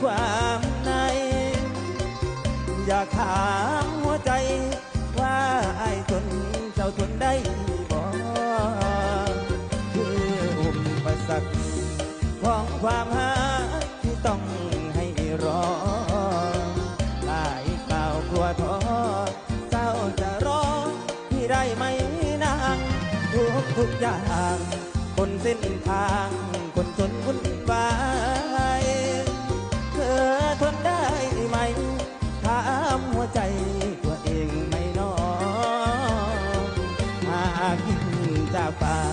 ความใน อยากถามหัวใจ ว่าไอ้ทนเจ้าทนได้บ่คืออุปสรรคของความหาที่ต้องให้รอหลายเปล่ากลัวท้อเจ้าจะรอที่ได้ไหมนางทุกทุกอย่างบนเส้นทาง aguenta a paz.